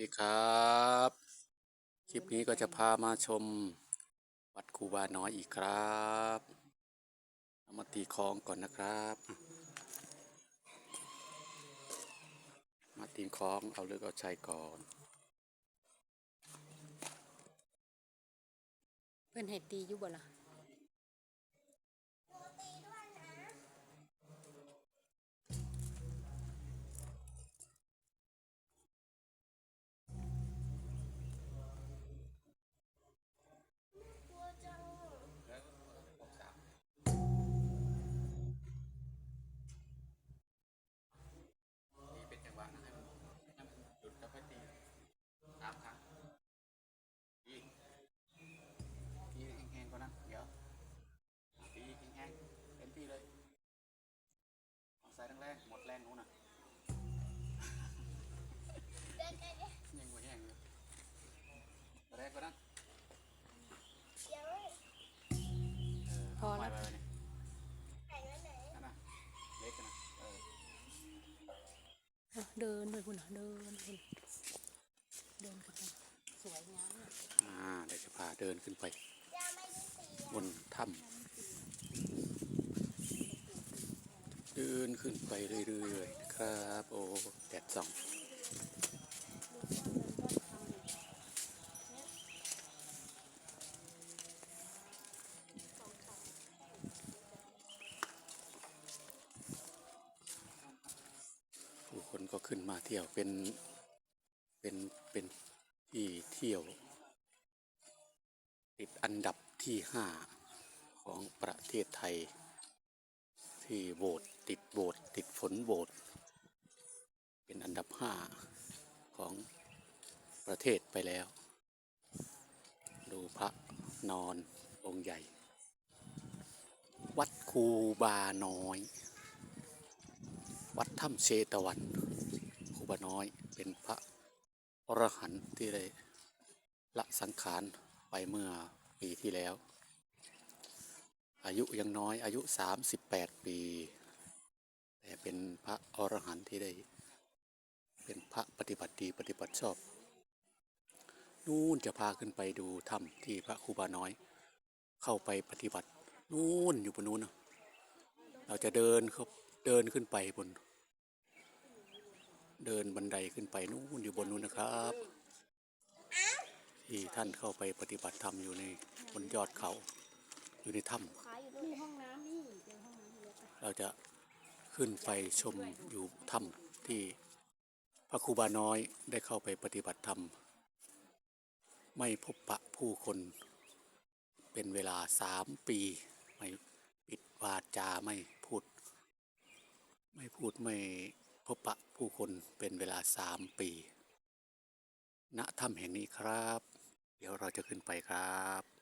ดีครับ คลิปนี้ก็จะพามาชมวัดคูบาน้อยอีกครับเอามาตีคลองก่อนนะครับ มาตีคลองเอาเลือกเอาชัยก่อน เพื่อนให้ตีอยู่บ่ล่ะ แรงๆหมดแรงนู้นน่ะยังบ่แห้งเลยแรงกว่านั้นพอแล้ว ไปไปนี่นั่นน่ะเล็กนะเอออะเดินไปคุณเดินคุณเดินขึ้นไปสวยงามอะอ่าเดี๋ยวจะพาเดินขึ้นไปบนถ้ำ เดินขึ้นไปเรื่อยๆครับ โอ้แดดส่องผู้คนก็ขึ้นมาเที่ยวเป็น เป็น เป็นที่เที่ยว ติดอันดับที่ห้าของประเทศไทยที่โบสถ์ ติดโบสถ์ติดฝนโบสถ์เป็นอันดับห้าของประเทศไปแล้ว ดูพระนอนองค์ใหญ่ วัดคูบาน้อย วัดถ้ำเชตวันคูบาน้อยเป็นพระอรหันต์ที่ได้ละสังขารไปเมื่อปีที่แล้ว อายุยังน้อยอายุ 38 ปี แต่เป็นพระอรหันต์ที่ได้ เป็นพระปฏิบัติดีปฏิบัติชอบ นู่นจะพาขึ้นไปดูถ้ำที่พระครูบาน้อย เข้าไปปฏิบัติ นู่นอยู่บนนู้นนะเราจะเดินครับเดินขึ้นไปบน เดินบันไดขึ้นไปนู่นอยู่บนนู้นนะครับที่ท่านเข้าไปปฏิบัติธรรมอยู่ในบนยอดเขาอยู่ในถ้ำนี่ห้องน้ำนี่เจอห้องน้ำเยอะไปเราจะ ขึ้นไปชมอยู่ถ้ำที่พระครูบาน้อยได้เข้าไปปฏิบัติธรรม ไม่พบปะผู้คนเป็นเวลาสามปี ไม่ปิดวาจาไม่พูด ไม่พูดไม่พบปะผู้คนเป็นเวลาสามปี ณถ้ำแห่งนี้ครับ เดี๋ยวเราจะขึ้นไปครับ